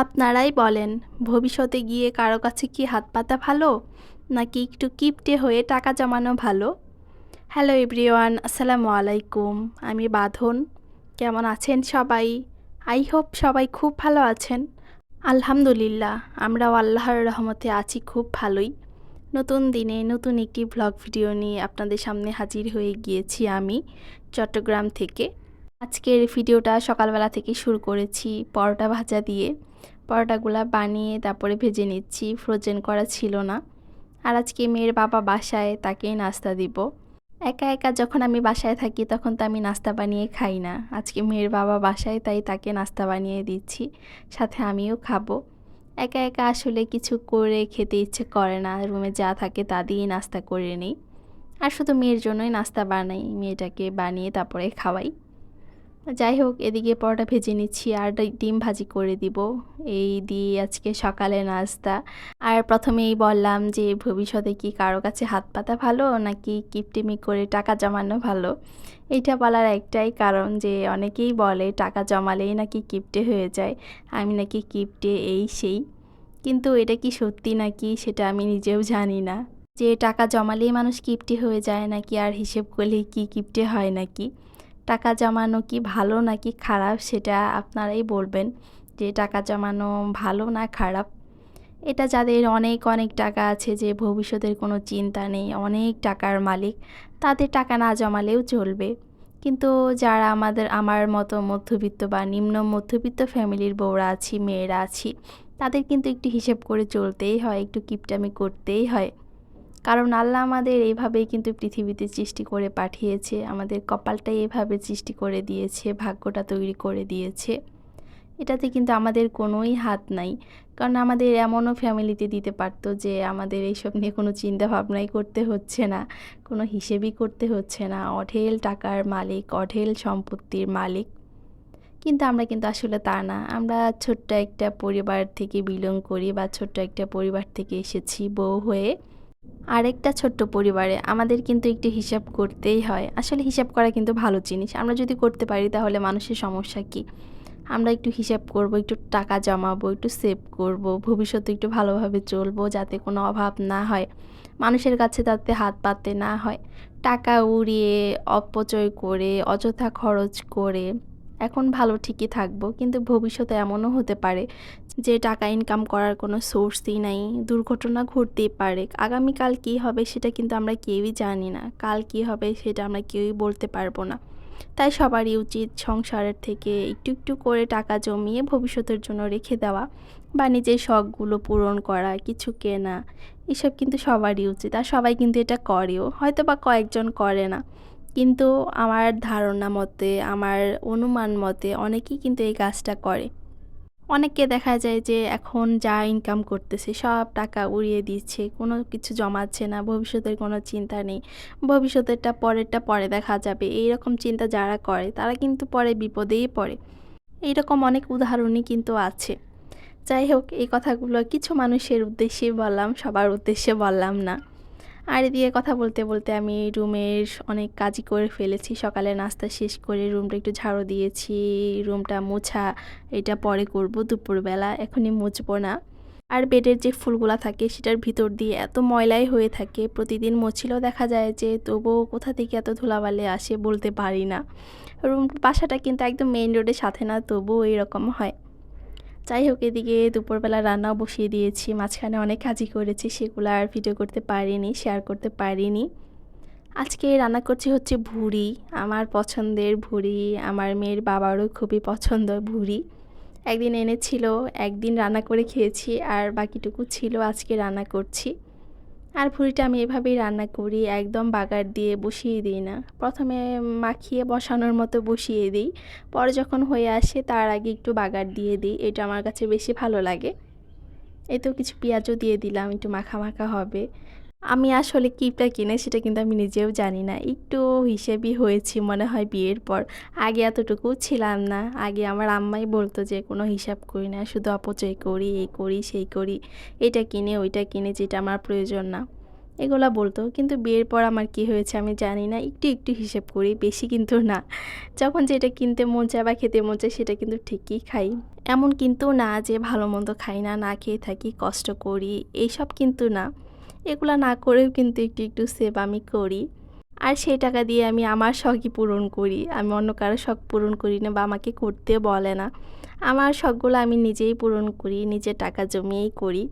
আপনারাই বলেন, ভবিষ্যতে গিয়ে কারও কাছে কি হাত পাতা ভালো, নাকি একটু কিপটে হয়ে টাকা জমানো ভালো? হ্যালো এভরিওয়ান, আসসালামু আলাইকুম, আমি বাঁধন। কেমন আছেন সবাই? আই হোপ সবাই খুব ভালো আছেন। আলহামদুলিল্লাহ, আমরাও আল্লাহর রহমতে আছি খুব ভালোই। নতুন দিনে নতুন একটি ভ্লগ ভিডিও নিয়ে আপনাদের সামনে হাজির হয়ে গিয়েছি আমি, চট্টগ্রাম থেকে। আজকের ভিডিওটা সকালবেলা থেকে শুরু করেছি, পরোটা ভাজা দিয়ে। পরোটাগুলা বানিয়ে তারপরে ভেজে নিচ্ছি। ফ্রোজেন করা ছিল না। আর আজকে মেয়ের বাবা বাসায় তাকে নাস্তা দিব। একা একা যখন আমি বাসায় থাকি, তখন তো আমি নাস্তা বানিয়ে খাই না। আজকে মেয়ের বাবা বাসায়, তাই তাকে নাস্তা বানিয়ে দিচ্ছি। সাথে আমিও খাব। একা একা আসলে কিছু করে খেতে ইচ্ছে করে না। রুমে যা থাকে তা দিয়েই নাস্তা করে নিই। আর শুধু মেয়ের জন্যই নাস্তা বানাই। মেয়েটাকে বানিয়ে তারপরে খাওয়াই। যাই হোক, এদিকে পরোটা ভেজে নিচ্ছি আর ডিম ভাজি করে দিব। এই দিয়ে আজকে সকালে নাস্তা। আর প্রথমেই বললাম যে, ভবিষ্যতে কি কারও কাছে হাত পাতা ভালো, নাকি কিপটিমি করে টাকা জমানো ভালো? এইটা বলার একটাই কারণ যে, অনেকেই বলে টাকা জমালেই নাকি কিপটে হয়ে যায়। আমি নাকি কিপটে এই সেই। কিন্তু এটা কি সত্যি নাকি সেটা আমি নিজেও জানি না। যে, টাকা জমালেই মানুষ কিপটে হয়ে যায় নাকি, আর হিসেব করলেই কি কিপটে হয় নাকি? টাকা জমানো কি ভালো নাকি খারাপ সেটা আপনারাই বলবেন যে টাকা জমানো ভালো না খারাপ। এটা যাদের অনেক অনেক টাকা আছে যে ভবিষ্যতের কোনো চিন্তা নেই, অনেক টাকার মালিক, তাদের টাকা না জমালেও চলবে। কিন্তু যারা আমাদের, আমার মতো মধ্যবিত্ত বা নিম্ন মধ্যবিত্ত ফ্যামিলির বউরা আছি, মেয়েরা আছি, তাদের কিন্তু একটু হিসেব করে চলতেই হয়, একটু কিপটামি করতেই হয়। কারণ আল্লাহ আমাদের এইভাবেই কিন্তু পৃথিবীতে সৃষ্টি করে পাঠিয়েছে, আমাদের কপালটাই এভাবে সৃষ্টি করে দিয়েছে, ভাগ্যটা তৈরি করে দিয়েছে। এটাতে কিন্তু আমাদের কোনোই হাত নাই। কারণ আমাদের এমনও ফ্যামিলিতে দিতে পারতো যে আমাদের এইসব নিয়ে কোনো চিন্তা ভাবনাই করতে হচ্ছে না, কোনো হিসেবই করতে হচ্ছে না। অঢেল টাকার মালিক, অঢেল সম্পত্তির মালিক। কিন্তু আমরা কিন্তু আসলে তা না। আমরা ছোট্ট একটা পরিবার থেকে বিলং করি বা ছোট্ট একটা পরিবার থেকে এসেছি, বউ হয়ে। আরেকটা ছোট্ট পরিবারে আমাদের কিন্তু একটু হিসাব করতেই হয়। আসলে হিসাব করা কিন্তু ভালো জিনিস। আমরা যদি করতে পারি তাহলে মানুষের সমস্যা কী? আমরা একটু হিসাব করব, একটু টাকা জমাবো, একটু সেভ করব, ভবিষ্যতে একটু ভালোভাবে চলবো যাতে কোনো অভাব না হয়। মানুষের কাছে তাতে হাত পাততে না হয়। টাকা উড়িয়ে, অপচয় করে, অযথা খরচ করে এখন ভালো ঠিকই থাকব, কিন্তু ভবিষ্যতে এমনও হতে পারে যে টাকা ইনকাম করার কোনো সোর্সই নাই, দুর্ঘটনা ঘটতেই পারে। আগামীকাল কী হবে সেটা কিন্তু আমরা কেউই জানি না। কাল কী হবে সেটা আমরা কেউই বলতে পারব না। তাই সবারই উচিত সংসারের থেকে একটু একটু করে টাকা জমিয়ে ভবিষ্যতের জন্য রেখে দেওয়া বা নিজের শখগুলো পূরণ করা, কিছু কেনা, এসব কিন্তু সবারই উচিত। আর সবাই কিন্তু এটা করেও হয়তো বা কয়েকজন করে না। কিন্তু আমার ধারণা মতে, আমার অনুমান মতে অনেকেই কিন্তু এই কাজটা করে। অনেককে দেখা যায় যে এখন যা ইনকাম করতেছে, সব টাকা উড়িয়ে দিচ্ছে, কোনো কিছু জমাচ্ছে না, ভবিষ্যতের কোনো চিন্তা নেই। ভবিষ্যতেরটা পরেরটা পরে দেখা যাবে। এই রকম চিন্তা যারা করে, তারা কিন্তু পরে বিপদেই পড়ে। এইরকম অনেক উদাহরণই কিন্তু আছে। যাই হোক, এই কথাগুলো কিছু মানুষের উদ্দেশ্যে বললাম, সবার উদ্দেশ্যে বললাম না। আর এদিকে কথা বলতে বলতে আমি রুমের অনেক কাজই করে ফেলেছি। সকালে নাস্তা শেষ করে রুমটা একটু ঝাড়ু দিয়েছি, রুমটা মোছা, এটা পরে করব দুপুরবেলা, এখনই মুছবো না। আর বেডের যে ফুলগুলা থাকে সেটার ভিতর দিয়ে এত ময়লাই হয়ে থাকে, প্রতিদিন মুছিলেও দেখা যায় যে তবুও কোথা থেকে এত ধুলাবালে আসে বলতে পারি না। রুম বাসাটা কিন্তু একদম মেইন রোডের সাথে না, তবুও এরকম হয়। যাই হোক, এদিকে দুপুরবেলা রান্নাও বসিয়ে দিয়েছি। মাঝখানে অনেক কাজই করেছি, সেগুলো আর ভিডিও করতে পারিনি শেয়ার করতে পারিনি। আজকে রান্না করছি হচ্ছে ভুড়ি। আমার পছন্দের ভুড়ি, আমার মেয়ের বাবারও খুবই পছন্দ ভুড়ি। একদিন এনেছিল, একদিন রান্না করে খেয়েছি, আর বাকিটুকু ছিল আজকে রান্না করছি। আর ভুড়িটা আমি এভাবেই রান্না করি, একদম বাগার দিয়ে বসিয়ে দিই না। প্রথমে মাখিয়ে বসানোর মতো বসিয়ে দিই। পরে যখন হয়ে আসে তার আগে একটু বাগার দিয়ে দিই, এটা আমার কাছে বেশি ভালো লাগে। এতেও কিছু পেঁয়াজও দিয়ে দিলাম, একটু মাখা মাখা হবে। আমি আসলে কিপটা কিনে সেটা কিন্তু আমি নিজেও জানি না। একটু হিসেবই হয়েছি মনে হয় বিয়ের পর। আগে এতটুকু ছিলাম না। আগে আমার আম্মাই বলতো যে, কোনো হিসাব করি না, শুধু অপচয় করি এই করি, সেই করি। এটা কিনে, ওইটা কিনে, যেটা আমার প্রয়োজন না। এগুলা বলতো। কিন্তু বিয়ের পর আমার কি হয়েছে আমি জানি না। একটু একটু হিসেব করি, বেশি কিন্তু না। যখন যেটা কিনতে মন চায় বা খেতে মন চায়, সেটা কিন্তু ঠিকই খাই। এমন কিন্তু না যে, ভালো মন্দ খাই না না খেয়ে থাকি, কষ্ট করি এইসব কিন্তু না। এগুলা না করেও কিন্তু একটু একটু সেভ আমি করি। আর সেই টাকা দিয়ে আমি আমার শখই পূরণ করি। আমি অন্য কারও শখ পূরণ করি না বা আমাকে করতে বলে না। আমার শখগুলো আমি নিজেই পূরণ করি, নিজের টাকা জমিয়েই করি।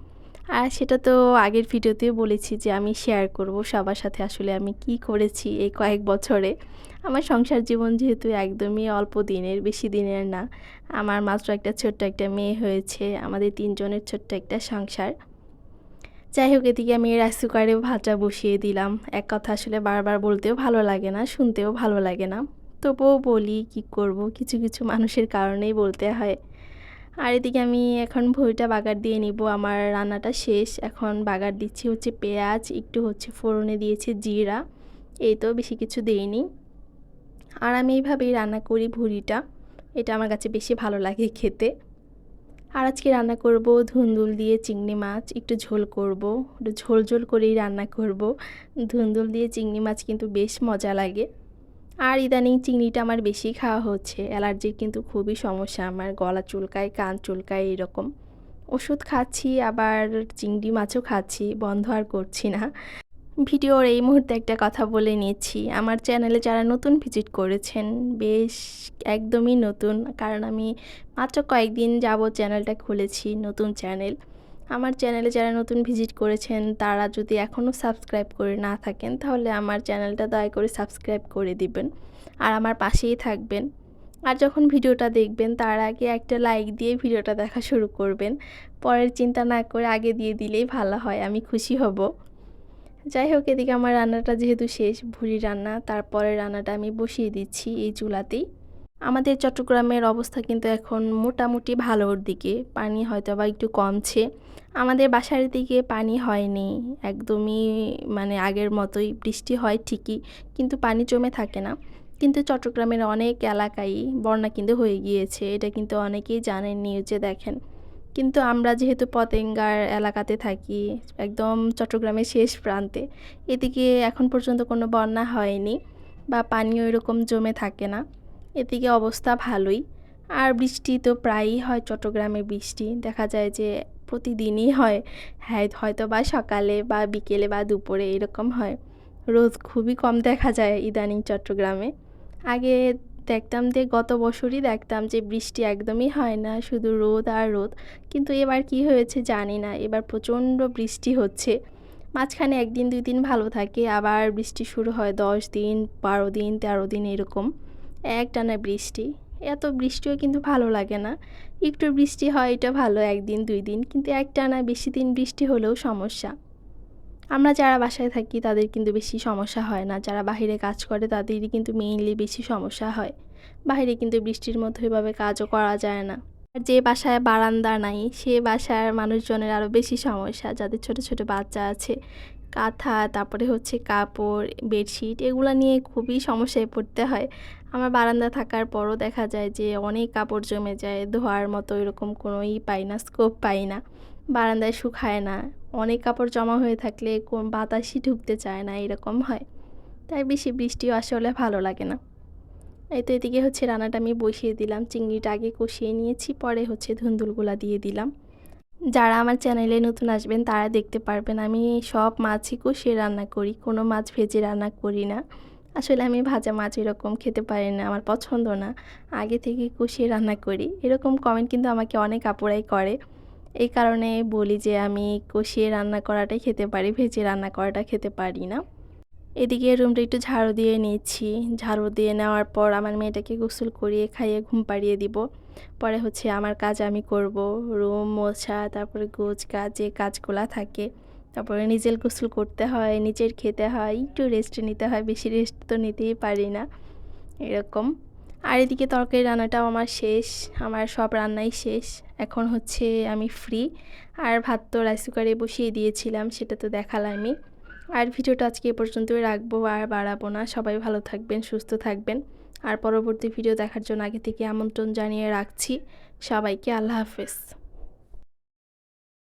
আর সেটা তো আগের ভিডিওতেও বলেছি যে আমি শেয়ার করব সবার সাথে আসলে আমি কি করেছি এই কয়েক বছরে। আমার সংসার জীবন যেহেতু একদমই অল্প দিনের, বেশি দিনের না। আমার মাত্র একটা ছোট্ট একটা মেয়ে হয়েছে, আমাদের তিনজনের ছোট্ট একটা সংসার। যাই হোক এদিকে আমি রাইস কুকারে ভাতটা বসিয়ে দিলাম। এক কথা আসলে বারবার বলতেও ভালো লাগে না, শুনতেও ভালো লাগে না। তবুও বলি, কি করব? কিছু কিছু মানুষের কারণেই বলতে হয়। আর এদিকে আমি এখন ভুঁড়িটা বাগার দিয়ে নিব, আমার রান্নাটা শেষ। এখন বাগার দিচ্ছি হচ্ছে পেঁয়াজ, একটু হচ্ছে ফোড়নে দিয়েছি জিরা। এই তো বেশি কিছু দিইনি। আর আমি এইভাবেই রান্না করি ভুঁড়িটা। এটা আমার কাছে বেশি ভালো লাগে খেতে। আর আজকে রান্না করব ধুন্দুল দিয়ে চিংড়ি মাছ, একটু ঝোল করব, একটু ঝোল ঝোল করেই রান্না করব। ধুন্দুল দিয়ে চিংড়ি মাছ কিন্তু বেশ মজা লাগে। আর ইদানিং চিংড়িটা আমার বেশি খাওয়া হচ্ছে, অ্যালার্জির কিন্তু খুবই সমস্যা আমার, গলা চুলকায়, কান চুলকায় এরকম। ওষুধ খাচ্ছি, আবার চিংড়ি মাছও খাচ্ছি, বন্ধ আর করছি না। ভিডিওর এই মুহূর্তে একটা কথা বলে নিচ্ছি। আমার চ্যানেলে যারা নতুন ভিজিট করেছেন, বেশ একদমই নতুন, কারণ আমি মাত্র কয়েকদিন যাব চ্যানেলটা খুলেছি, নতুন চ্যানেল। আমার চ্যানেলে যারা নতুন ভিজিট করেছেন, তারা যদি এখনও সাবস্ক্রাইব করে না থাকেন, তাহলে আমার চ্যানেলটা দয়া করে সাবস্ক্রাইব করে দিবেন আর আমার পাশেই থাকবেন। আর যখন ভিডিওটা দেখবেন, তার আগে একটা লাইক দিয়ে ভিডিওটা দেখা শুরু করবেন। পরের চিন্তা না করে আগে দিয়ে দিলেই ভালো হয়, আমি খুশি হব। যাই হোক এদিকে আমার রান্নাটা যেহেতু শেষ ভুড়ি রান্না তারপরে রান্নাটা আমি বসিয়ে দিচ্ছি এই চুলাতেই। আমাদের চট্টগ্রামের অবস্থা কিন্তু এখন মোটামুটি ভালোর দিকে, পানি হয়তো বা একটু কমছে। আমাদের বাসার দিকে পানি হয়নি, একদমই মানে আগের মতোই বৃষ্টি হয় ঠিকই, কিন্তু পানি জমে থাকে না। কিন্তু চট্টগ্রামের অনেক এলাকায় বন্যা কিন্তু হয়ে গিয়েছে, এটা কিন্তু অনেকেই জানেন, নিউজে দেখেন। কিন্তু আমরা যেহেতু পতেঙ্গার এলাকাতে থাকি, একদম চট্টগ্রামের শেষ প্রান্তে, এদিকে এখন পর্যন্ত কোনো বন্যা হয়নি বা পানিও এরকম জমে থাকে না। এদিকে অবস্থা ভালোই, আর বৃষ্টি তো প্রায়ই হয় চট্টগ্রামে বৃষ্টি। দেখা যায় যে প্রতিদিনই হয় হ্যাঁ হয়তো বা সকালে বা বিকেলে বা দুপুরে এরকম হয়। রোদ খুবই কম দেখা যায় ইদানিং চট্টগ্রামে। আগে দেখতাম যে গত বছরই দেখতাম যে বৃষ্টি একদমই হয় না, শুধু রোদ আর রোদ। কিন্তু এবার কি হয়েছে জানি না, এবার প্রচণ্ড বৃষ্টি হচ্ছে। মাঝখানে একদিন দুই দিন ভালো থাকে, আবার বৃষ্টি শুরু হয় দশ দিন, বারো দিন, তেরো দিন এরকম। এক টানা বৃষ্টি। এত বৃষ্টিও কিন্তু ভালো লাগে না। একটু বৃষ্টি হয়, এটা ভালো, একদিন দুই দিন কিন্তু এক টানা বেশি দিন বৃষ্টি হলেও সমস্যা। আমরা যারা বাসায় থাকি, তাদের কিন্তু বেশি সমস্যা হয় না। যারা বাহিরে কাজ করে, তাদেরই কিন্তু মেইনলি বেশি সমস্যা হয়। বাইরে কিন্তু বৃষ্টির মধ্যে এভাবে কাজও করা যায় না। আর যে বাসায় বারান্দা নাই, সে বাসার মানুষজনের আরও বেশি সমস্যা। যাদের ছোট ছোট বাচ্চা আছে, কাঁথা, তারপরে হচ্ছে কাপড় বেডশিট এগুলো নিয়ে খুবই সমস্যায় পড়তে হয়। আমার বারান্দা থাকার পরও দেখা যায় যে, অনেক কাপড় জমে যায়, ধোয়ার মতো এরকম কোনো ই পাই না স্কোপ পাই না। বারান্দায় শুকায় না। অনেক কাপড় জমা হয়ে থাকলে কোন বাতাসই ঢুকতে চায় না, এরকম হয়। তাই বেশি বৃষ্টিও আসলে ভালো লাগে না। এই তো এদিকে হচ্ছে রান্নাটা আমি বসিয়ে দিলাম, চিংড়িটা আগে কষিয়ে নিয়েছি, পরে হচ্ছে ধুন্দুলগুলা দিয়ে দিলাম। যারা আমার চ্যানেলে নতুন আসবেন, তারা দেখতে পারবেন আমি সব মাছই কষিয়ে রান্না করি, কোনো মাছ ভেজে রান্না করি না। আসলে আমি ভাজা মাছ এরকম খেতে পারি না, আমার পছন্দ না। আগে থেকে কষিয়ে রান্না করি, এরকম কমেন্ট কিন্তু আমাকে অনেক আপুরাই করে। এই কারণে বলি যে আমি কষিয়ে রান্না করাটাই খেতে পারি, ভেজে রান্না করাটা খেতে পারি না। এদিকে রুমটা একটু ঝাড়ু দিয়ে নিচ্ছি। ঝাড়ু দিয়ে নেওয়ার পর আমার মেয়েটাকে গোসল করিয়ে খাইয়ে ঘুম পাড়িয়ে দিব। পরে হচ্ছে আমার কাজ আমি করব। রুম, মোছা, তারপরে গোছ কাজ যে কাজগুলা থাকে। তারপরে নিজের গোসল করতে হয়, নিজের খেতে হয়, একটু রেস্ট নিতে হয়, বেশি রেস্ট তো নিতেই পারি না। এরকম। আর এদিকে তরকারি রান্নাটাও আমার শেষ, আমার সব রান্নাই শেষ। এখন হচ্ছে আমি ফ্রি আর ভাত তো রাইস কুকারে বসিয়ে দিয়েছিলাম, সেটা তো দেখালামই। আর ভিডিওটা আজকে এ পর্যন্তই রাখব, আর বাড়াবো না। সবাই ভালো থাকবেন, সুস্থ থাকবেন। আর পরবর্তী ভিডিও দেখার জন্য আগে থেকে আমন্ত্রণ জানিয়ে রাখছি। সবাইকে আল্লাহ হাফেজ।